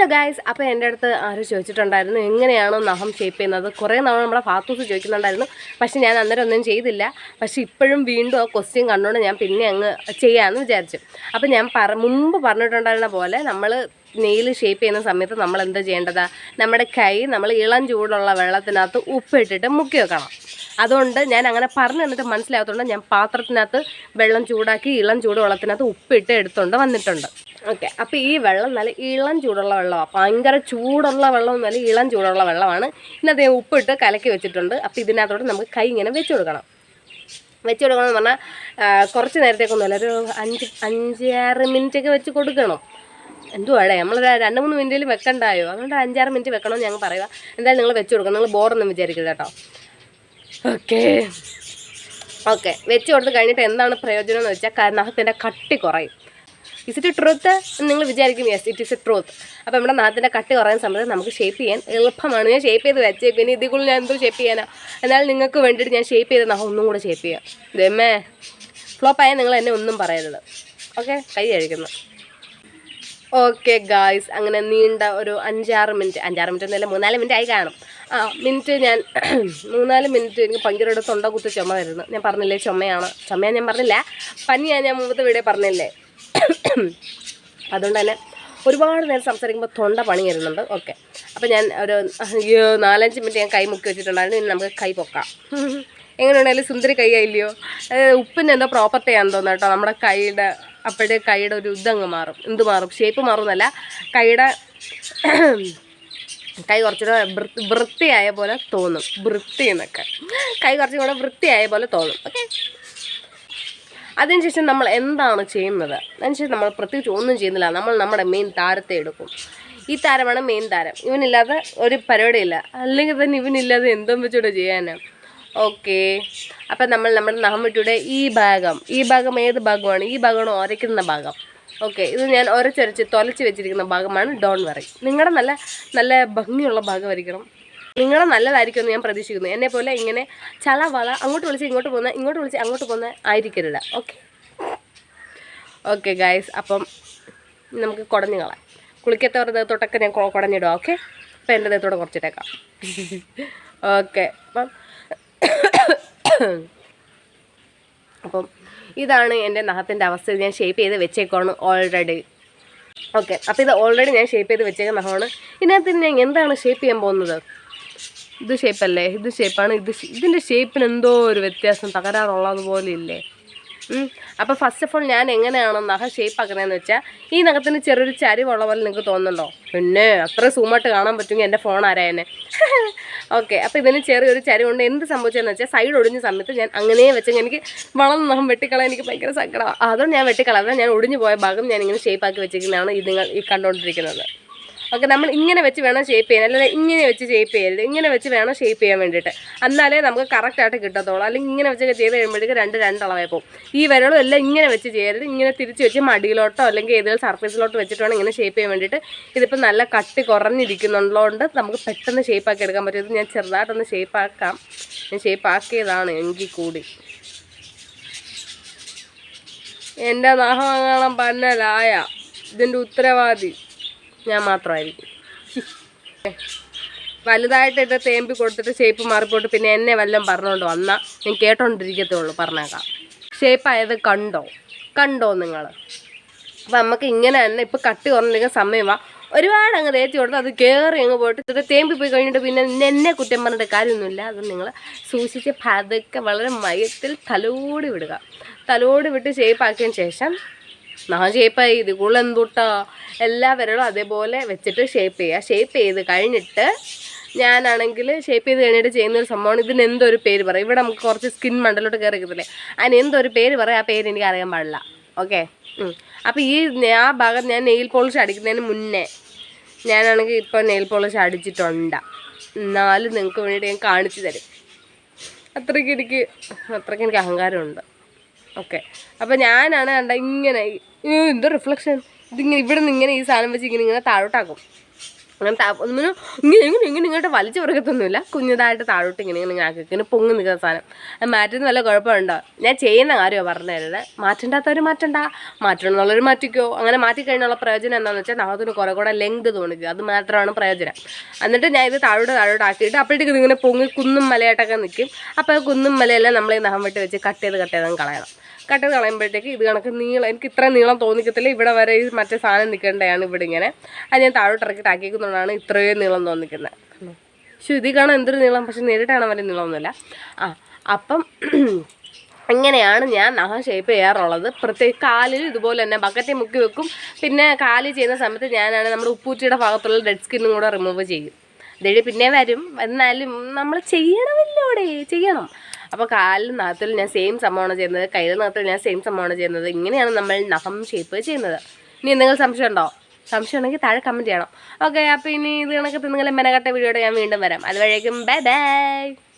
Hello guys അപ്പോൾ എന്റെ അടുത്ത് ആരും ചോദിച്ചിട്ടുണ്ടായിരുന്നു എങ്ങനെയാണ് നഖം ഷേപ്പ് ചെയ്യുന്നത്? കുറേ നാൾ നമ്മുടെ ഫാത്തൂസ് ചോദിക്കുന്നുണ്ടായിരുന്നു. പക്ഷേ ഞാൻ അന്നേരം ഒന്നും ചെയ്തില്ല. പക്ഷേ ഇപ്പോഴും വീണ്ടും ആ ക്വസ്റ്റ്യൻ കണ്ടുകൊണ്ട് ഞാൻ പിന്നെ അങ്ങ് ചെയ്യാമെന്ന് വിചാരിച്ചു. അപ്പോൾ ഞാൻ പറ മുമ്പ് പറഞ്ഞിട്ടുണ്ടായിരുന്ന പോലെ നമ്മൾ നെയിൽ ഷേപ്പ് ചെയ്യുന്ന സമയത്ത് നമ്മൾ എന്താ ചെയ്യേണ്ടത്? നമ്മുടെ കൈ നമ്മൾ ഇളം ചൂടുള്ള വെള്ളത്തിനകത്ത് ഉപ്പിട്ടിട്ട് മുക്കി വെക്കണം. അതുകൊണ്ട് ഞാൻ അങ്ങനെ പറഞ്ഞു തന്നിട്ട് മനസ്സിലാകത്തോണ്ട് ഞാൻ പാത്രത്തിനകത്ത് വെള്ളം ചൂടാക്കി ഇളം ചൂട് വെള്ളത്തിനകത്ത് ഉപ്പിട്ട് എടുത്തുകൊണ്ട് വന്നിട്ടുണ്ട്. ഓക്കെ. അപ്പോൾ ഈ വെള്ളം നല്ല ഇളം ചൂടുള്ള വെള്ളമാണ് ഭയങ്കര ചൂടുള്ള വെള്ളം നല്ല ഇളം ചൂടുള്ള വെള്ളമാണ്. ഇന്ന് അദ്ദേഹം ഉപ്പിട്ട് കലക്കി വെച്ചിട്ടുണ്ട്. അപ്പോൾ ഇതിനകത്തോട്ട് നമുക്ക് കൈ ഇങ്ങനെ വെച്ച് കൊടുക്കണം. വെച്ച് കൊടുക്കണമെന്ന് പറഞ്ഞാൽ കുറച്ച് നേരത്തേക്കൊന്നുമല്ല ഒരു അഞ്ച് അഞ്ചാറ് മിനിറ്റൊക്കെ വെച്ച് കൊടുക്കണം. എന്തുവാടേ നമ്മൾ രണ്ട് മൂന്ന് മിനിറ്റിൽ വെക്കണ്ടായോ? അതുകൊണ്ട് അഞ്ചാറ് മിനിറ്റ് വെക്കണമെന്ന് ഞങ്ങൾ പറയുക എന്തായാലും നിങ്ങൾ വെച്ച് കൊടുക്കണം. നിങ്ങൾ ബോറൊന്നും വിചാരിക്കരുത് കേട്ടോ. ഓക്കെ. ഓക്കെ. വെച്ച് കൊടുത്ത് കഴിഞ്ഞിട്ട് എന്താണ് പ്രയോജനം എന്ന് വെച്ചാൽ നഖത്തിന്റെ കട്ടി കുറയും. ഇസ് ഇറ്റ് ട്രൂത്ത് നിങ്ങൾ വിചാരിക്കും yes it is a truth അപ്പോൾ നമ്മുടെ നാത്തിന്റെ കട്ട് കുറയുന്ന സമയത്ത് നമുക്ക് ഷേപ്പ് ചെയ്യാൻ എളുപ്പമാണ്. ഞാൻ ഷേപ്പ് ചെയ്ത് വെച്ച് പിന്നെ ഇതിൽ കൂടെ ഞാൻ എന്തോ ഷേപ്പ് ചെയ്യാനാ. എന്നാൽ നിങ്ങൾക്ക് വേണ്ടിയിട്ട് ഞാൻ ഷേപ്പ് ചെയ്ത് നാ ഒന്നും കൂടെ ഷേപ്പ് ചെയ്യാം. ദമ്മേ ഫ്ലോപ്പായാൽ നിങ്ങൾ എന്നെ ഒന്നും പറയരുത്. ഓക്കെ കൈ കഴിക്കുന്നു ഓക്കെ ഗായ്സ് അങ്ങനെ നീണ്ട ഒരു അഞ്ചാറ് മിനിറ്റ് അഞ്ചാറ് മിനിറ്റ് എന്നല്ല മൂന്നാൽ മിനിറ്റ് ആയി കാണും. ആ മിനിറ്റ് ഞാൻ മൂന്നാൽ മിനിറ്റ് എനിക്ക് ഭയങ്കരമായിട്ട് തൊണ്ട കുത്തി ചുമ വരുന്നു. ഞാൻ പറഞ്ഞില്ലേ ചുമയാണ്. ചുമയാണ് ഞാൻ പറഞ്ഞില്ല. പനിയാണ് ഞാൻ മുമ്പത്തെ വീഡിയോ പറഞ്ഞില്ലേ? അതുകൊണ്ട് തന്നെ ഒരുപാട് നേരം സംസാരിക്കുമ്പോൾ തൊണ്ട പണി വരുന്നുണ്ട് ഓക്കെ. അപ്പോൾ ഞാൻ ഒരു നാലഞ്ച് മിനിറ്റ് ഞാൻ കൈ മുക്കി വെച്ചിട്ടുണ്ടായിരുന്നു ഇനി നമുക്ക് കൈ പൊക്കാം. എങ്ങനെയുണ്ടെങ്കിലും സുന്ദരി കൈ ആയില്ലയോ? ഉപ്പിന്റെ എന്തോ പ്രോപ്പർട്ടി ആണെന്ന് തോന്നുന്നു കേട്ടോ. നമ്മുടെ കൈയുടെ അപ്പോഴേ കൈയുടെ ഒരു ഇതങ്ങ് മാറും. എന്ത് മാറും? ഷേപ്പ് മാറുന്നല്ല. കൈയുടെ കൈ കുറച്ചുകൂടെ വൃത്തിയായ പോലെ തോന്നും. വൃത്തി എന്നൊക്കെ. കൈ കുറച്ചും കൂടെ വൃത്തിയായ പോലെ തോന്നും. ഓക്കെ. അതിനുശേഷം നമ്മൾ എന്താണ് ചെയ്യുന്നത്? അതിനുശേഷം നമ്മൾ പ്രത്യേകിച്ച് ഒന്നും ചെയ്യുന്നില്ല. നമ്മൾ നമ്മുടെ മെയിൻ താരത്തെ എടുക്കും. ഈ താരമാണ് മെയിൻ താരം. ഇവനില്ലാതെ ഒരു പരിപാടിയില്ല. അല്ലെങ്കിൽ തന്നെ ഇവനില്ലാതെ എന്തോ വെച്ചൂടെ ചെയ്യാനാണ് ഓക്കെ അപ്പം നമ്മൾ നമ്മുടെ നഹമ്മയുടെ ഈ ഭാഗം. ഈ ഭാഗം ഏത് ഭാഗമാണ്? ഈ ഭാഗമാണ് ഒരയ്ക്കുന്ന ഭാഗം. ഓക്കെ ഇത് ഞാൻ ഒരച്ചൊരച്ച് തൊലച്ച് വെച്ചിരിക്കുന്ന ഭാഗമാണ് ഡോൺ വറി. നിങ്ങളുടെ നല്ല നല്ല ഭംഗിയുള്ള ഭാഗമായിരിക്കണം. നിങ്ങളെ നല്ലതായിരിക്കും എന്ന് ഞാൻ പ്രതീക്ഷിക്കുന്നു. എന്നെ പോലെ ഇങ്ങനെ ചള വള അങ്ങോട്ട് വിളിച്ച് ഇങ്ങോട്ട് പോകുന്ന ഇങ്ങോട്ട് വിളിച്ച് അങ്ങോട്ട് പോകുന്ന ആയിരിക്കരുത്. ഓക്കെ ഓക്കെ ഗായ്സ് അപ്പം നമുക്ക് കുടഞ്ഞു കളയാം. കുളിക്കത്തവരുടെ ദേഹത്തോട്ടൊക്കെ ഞാൻ കുടഞ്ഞിടാം ഓക്കെ അപ്പം എന്റെ ദേഹത്തോടെ കുറച്ചിട്ടേക്കാം. ഓക്കെ അപ്പം അപ്പം ഇതാണ് എന്റെ നഖത്തിന്റെ അവസ്ഥ. ഞാൻ ഷേപ്പ് ചെയ്ത് വെച്ചേക്കാണ് ഓൾറെഡി ഓക്കെ അപ്പോൾ ഇത് ഓൾറെഡി ഞാൻ ഷേപ്പ് ചെയ്ത് വെച്ചേക്കുന്ന നഖമാണ്. ഇതിനകത്ത് ഞാൻ എന്താണ് ഷേപ്പ് ചെയ്യാൻ പോകുന്നത്? ഇത് ഷേപ്പല്ലേ ഇത് ഷേപ്പാണ് ഇത് ഇതിന്റെ ഷേപ്പിന് എന്തോ ഒരു വ്യത്യാസം. തകരാറുള്ളതുപോലെ ഇല്ലേ? അപ്പോൾ ഫസ്റ്റ് ഓഫ് ഓൾ ഞാൻ എങ്ങനെയാണ് നഖ ഷേപ്പ് ആക്കുന്നതെന്ന് വെച്ചാൽ ഈ നഖത്തിന് ചെറിയൊരു ചരിവുള്ള പോലെ നിങ്ങൾക്ക് തോന്നുന്നുണ്ടോ? പിന്നെ അത്ര സൂമായിട്ട് കാണാൻ പറ്റുമെങ്കിൽ എന്റെ ഫോൺ ആരായനെ ഓക്കെ അപ്പോൾ ഇതിന് ചെറിയൊരു ചരിവുണ്ട്. എന്ത് സംഭവിച്ചതെന്ന് വെച്ചാൽ സൈഡ് ഒടിഞ്ഞ സമയത്ത് ഞാൻ അങ്ങനെ വെച്ചെങ്കിൽ എനിക്ക് വളർന്ന നഖം വെട്ടിക്കളയാൻ എനിക്ക് ഭയങ്കര സങ്കടമാണ് അതുകൊണ്ട് ഞാൻ വെട്ടിക്കളയാതെ ഞാൻ ഒടിഞ്ഞു പോയ ഭാഗം ഞാൻ ഇങ്ങനെ ഷേപ്പ് ആക്കി വെച്ചിരിക്കുന്നതാണ് ഇത് നിങ്ങൾ ഈ കണ്ടുകൊണ്ടിരിക്കുന്നത് ഓക്കെ നമ്മൾ ഇങ്ങനെ വെച്ച് വേണം ഷേപ്പ് ചെയ്യാൻ. അല്ലാതെ ഇങ്ങനെ വെച്ച് ഷേപ്പ് ചെയ്യരുത്. ഇങ്ങനെ വെച്ച് വേണം ഷേപ്പ് ചെയ്യാൻ വേണ്ടിയിട്ട്. എന്നാലേ നമുക്ക് കറക്റ്റായിട്ട് കിട്ടത്തുള്ളൂ. അല്ലെങ്കിൽ ഇങ്ങനെ വെച്ചൊക്കെ ചെയ്ത് കഴിയുമ്പോഴേക്ക് രണ്ട് രണ്ടളവേ പോകും. ഈ വിരളും എല്ലാം ഇങ്ങനെ വെച്ച് ചെയ്യരുത്. ഇങ്ങനെ തിരിച്ച് വെച്ച് മടിയിലോട്ടോ അല്ലെങ്കിൽ ഏതെങ്കിലും സർഫേസിലോട്ടോ വെച്ചിട്ട് വേണം ഇങ്ങനെ ഷേപ്പ് ചെയ്യാൻ വേണ്ടിയിട്ട് ഇതിപ്പോൾ നല്ല കട്ടി കുറഞ്ഞിരിക്കുന്നുള്ളതുകൊണ്ട് നമുക്ക് പെട്ടെന്ന് ഷേപ്പ് ആക്കി എടുക്കാൻ പറ്റും. ഞാൻ ചെറുതായിട്ടൊന്ന് ഷേപ്പ് ആക്കാം. ഞാൻ ഷേപ്പ് ആക്കിയതാണ് എങ്കിൽ കൂടി. എന്റെ നാഹം കാണാൻ പന്നലായ. ഇതിന്റെ ഉത്തരവാദി. ഞാൻ മാത്രമായിരിക്കും. വലുതായിട്ട് ഇത് തേമ്പി കൊടുത്തിട്ട് ഷേപ്പ് മാറിപ്പോട്ട് പിന്നെ എന്നെ വല്ലതും പറഞ്ഞുകൊണ്ട് വന്നാൽ ഞാൻ കേട്ടോണ്ടിരിക്കത്തേ ഉള്ളൂ പറഞ്ഞേക്കാം. ഷേപ്പ് ആയത് കണ്ടോ? കണ്ടോ നിങ്ങൾ അപ്പം നമുക്ക് ഇങ്ങനെ തന്നെ ഇപ്പം കട്ടി കുറഞ്ഞിരിക്കുന്ന സമയമാ. ഒരുപാട് അങ്ങ് തേച്ച് കൊടുത്ത് അത് കയറി അങ്ങ് പോയിട്ട് ഇത്തിരി തേമ്പി പോയി കഴിഞ്ഞിട്ട് പിന്നെ എന്നെ കുറ്റം പറഞ്ഞിട്ട് കാര്യമൊന്നുമില്ല. അത് നിങ്ങൾ സൂക്ഷിച്ച് പതുക്കെ വളരെ മയത്തിൽ തലോടി വിടുക. തലോടി വിട്ട് ഷേപ്പ് ആക്കിയതിന് ശേഷം നാ ഷേപ്പായി ഇത് കൂടുതൽ എന്തുട്ടാ? എല്ലാ വിരലും അതേപോലെ വെച്ചിട്ട് ഷേപ്പ് ചെയ്യുക. ഷേപ്പ് ചെയ്ത് കഴിഞ്ഞിട്ട് ഞാനാണെങ്കിൽ ഷേപ്പ് ചെയ്ത് കഴിഞ്ഞിട്ട് ചെയ്യുന്ന ഒരു സംഭവമാണ്. ഇതിന് എന്തൊരു പേര് പറയും? ഇവിടെ നമുക്ക് കുറച്ച് സ്കിൻ മണ്ടലോട്ട് കയറി കിട്ടില്ലേ അതിന് എന്തൊരു പേര് പറയും? ആ പേര് എനിക്ക് അറിയാൻ പാടില്ല. ഓക്കെ അപ്പോൾ ഈ ആ ഭാഗം ഞാൻ നെയിൽ പോളിഷ് അടിക്കുന്നതിന് മുന്നേ ഞാനാണെങ്കിൽ ഇപ്പോൾ നെയിൽ പോളിഷ് അടിച്ചിട്ടുണ്ട്. എന്നാലും നിങ്ങൾക്ക് വേണ്ടിയിട്ട് ഞാൻ കാണിച്ചു തരും. അത്രയ്ക്ക് എനിക്ക് അത്രയ്ക്ക് എനിക്ക് അഹങ്കാരമുണ്ട്. ഓക്കെ അപ്പോൾ ഞാനാണ് കണ്ട ഇങ്ങനെ. എന്ത് റിഫ്ലക്ഷൻ ഇതിങ്ങനെ ഇവിടെ നിന്ന് ഇങ്ങനെ ഈ സാധനം വെച്ച് ഇങ്ങനെ ഇങ്ങനെ താഴോട്ടാക്കും. അങ്ങനെ ഇങ്ങനെ ഇങ്ങനെ ഇങ്ങനെ ഇങ്ങോട്ട് വലിച്ചു പറക്കത്തൊന്നുമില്ല. കുഞ്ഞതായിട്ട് താഴോട്ട് ഇങ്ങനെ ഇങ്ങനെ ആക്കി ഇങ്ങനെ പൊങ്ങി നിൽക്കുന്ന സാധനം. മാറ്റുന്ന വല്ല കുഴപ്പമുണ്ടോ? ഞാൻ ചെയ്യുന്ന കാര്യമാണ് പറഞ്ഞു തരുന്നത് മാറ്റണ്ടാത്തവർ മാറ്റണ്ട. മാറ്റണമെന്നുള്ളവർ മാറ്റിക്കോ. അങ്ങനെ മാറ്റിക്കഴിഞ്ഞുള്ള പ്രയോജനം എന്താണെന്ന് വെച്ചാൽ നാളത്തിന് കുറെ കൂടെ ലെങ്ത് തോന്നിക്കുക അത് മാത്രമാണ് പ്രയോജനം. എന്നിട്ട് ഞാൻ ഇത് താഴോട്ട് താഴോട്ട് ആക്കിയിട്ട് അപ്പോഴത്തേക്ക് ഇതിങ്ങനെ പൊങ്ങി കുന്നും മലയായിട്ടൊക്കെ നിൽക്കും അപ്പോൾ കുന്നും മലയെല്ലാം നമ്മൾ ഈ നഹം വെട്ടി വെച്ച് കട്ട് ചെയ്ത് കട്ട് ചെയ്ത് കളയണം. കട്ട് കളയുമ്പോഴത്തേക്ക് ഇത് കണക്ക് നീളം എനിക്ക് ഇത്ര നീളം തോന്നിക്കത്തില്ല. ഇവിടെ വരെ ഈ മറ്റേ സാധനം നിൽക്കേണ്ടതാണ് ഇവിടെ ഇങ്ങനെ. അത് ഞാൻ താഴോട്ട് ഇറക്കിയിട്ട് ആക്കിക്കുന്നതുകൊണ്ടാണ് ഇത്രയും നീളം തോന്നിക്കുന്നത്. പക്ഷെ ഇത് കാണാൻ എന്തൊരു നീളം? പക്ഷെ നേരിട്ടാണ് വലിയ നീളമൊന്നുമില്ല. ആ അപ്പം ഇങ്ങനെയാണ് ഞാൻ നഖം ഷേപ്പ് ചെയ്യാറുള്ളത്. പ്രത്യേക കാലിൽ ഇതുപോലെ തന്നെ ബക്കറ്റിൽ മുക്കി വെക്കും. പിന്നെ കാൽ ചെയ്യുന്ന സമയത്ത് ഞാനാണ് നമ്മുടെ ഉപ്പൂറ്റിയുടെ ഭാഗത്തുള്ള ഡെഡ് സ്കിന്നും കൂടെ റിമൂവ് ചെയ്യും. ഇതേ പിന്നെ വരും. എന്നാലും നമ്മൾ ചെയ്യണമല്ലോടെ? ചെയ്യണം. അപ്പോൾ കാലിൽ നഖത്തിൽ ഞാൻ സെയിം സംഭവമാണ് ചെയ്യുന്നത് കയ്യിൽ നഖത്തിൽ ഞാൻ സെയിം സംഭവമാണ് ചെയ്യുന്നത്. ഇങ്ങനെയാണ് നമ്മൾ നഖം ഷേപ്പ് ചെയ്യുന്നത്. ഇനി എന്തെങ്കിലും സംശയം ഉണ്ടോ? സംശയം ഉണ്ടെങ്കിൽ താഴെ കമന്റ് ചെയ്യണം. ഓക്കെ അപ്പോൾ ഇനി ഇത് കണക്കത്ത് നിങ്ങളെ മെനകട്ട വീഡിയോയുടെ ഞാൻ വീണ്ടും വരാം. അതുവഴേക്കും ബൈ ബൈ